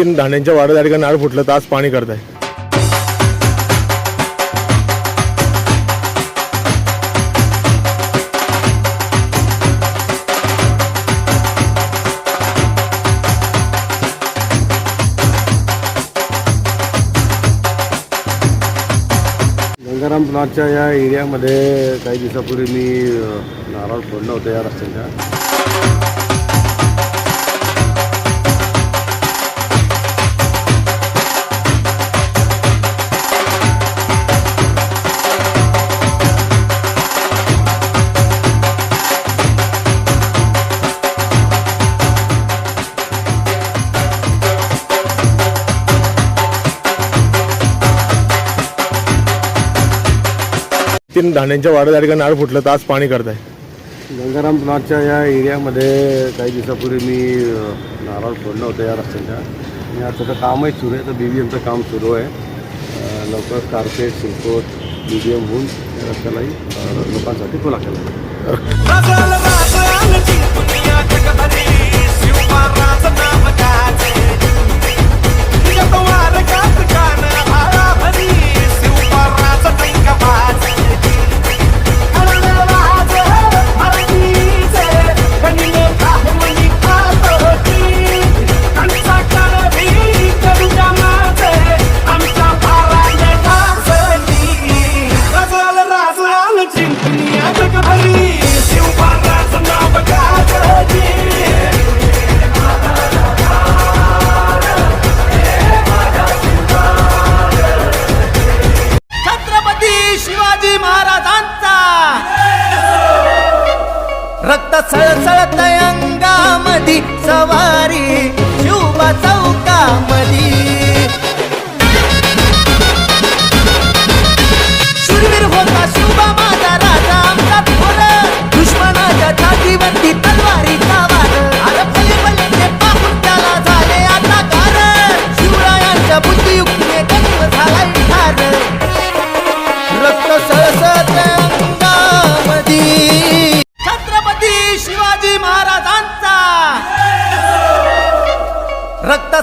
तीन धान्यांच्या वाड्या झाली का नाळ फुटलं तर आज पाणी आहे गंगाराम प्लॉटच्या या एरियामध्ये काही दिवसापूर्वी मी नारळ फोडलं होतं या रस्त्याच्या. तीन धान्यांच्या वाड्या त्या ठिकाणी नाळ फुटलं तर आज पाणी करताय गंगाराम प्लॉटच्या या एरियामध्ये काही दिवसापूर्वी मी नारळ फोडलं होतं या रस्त्याच्या. आणि आता त्याचं कामही सुरू आहे तर बी बी एमचं काम सुरू आहे. अ, लवकरच कार्पेट सिलकोट बी बी एम होऊन या रस्त्यालाही लोकांसाठी खुला केला सळसळत अंगामधी सवारी शिवबा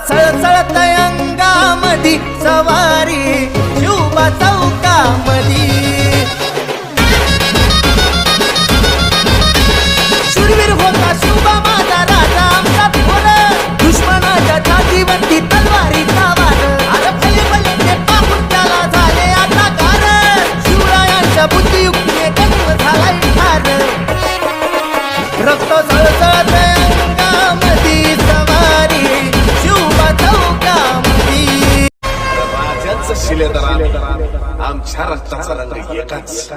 रक्त सळसळत अंगामधी आमच्या रक्ताचा रंग एकाच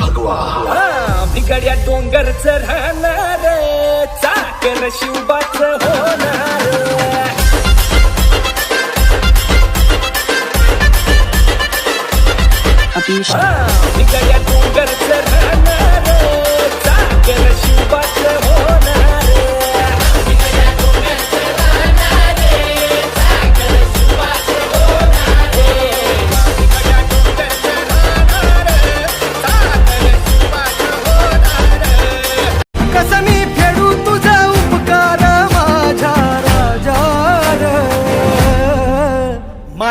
भगवा भिगड्या डोंगर चढणार चाकर शिवबाच होणार भिगड्या डोंगर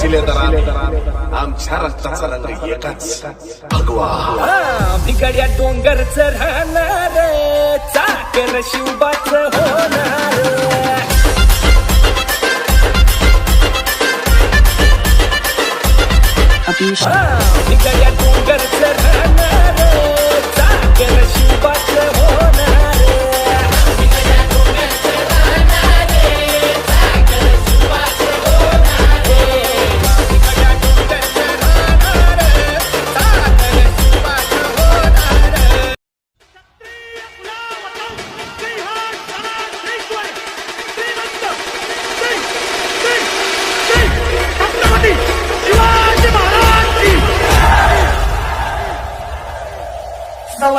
शिलेदार आमच्या रक्ताचा रंग एकाच भगवा गड्या डोंगरच राहणार चाकर शिवबाच होणार गड्या डोंगरच राहणार.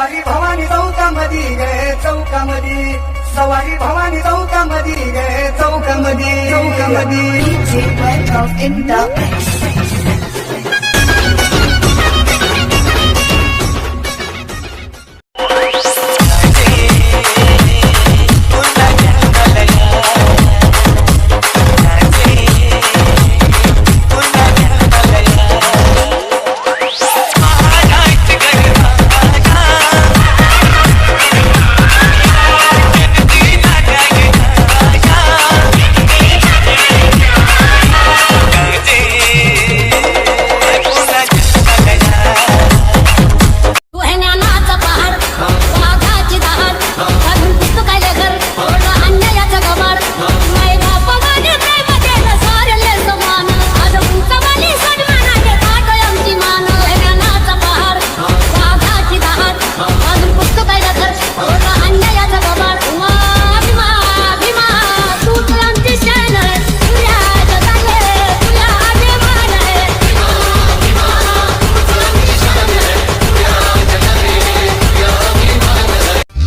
सवारी भवानी चौकामधी गे चौकामधी. सवारी भवानी चौकामधी गे चौकामधी. चौकामधी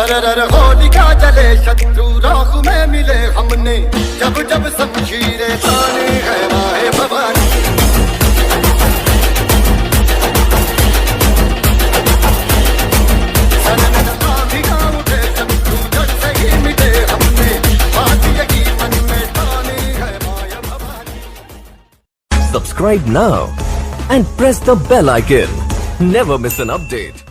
सरर होलिका जले शत्रु राह में मिले हमने जब जब शमशीरें ताने है माए Bhavani Subscribe now and press the bell icon. Never miss an update.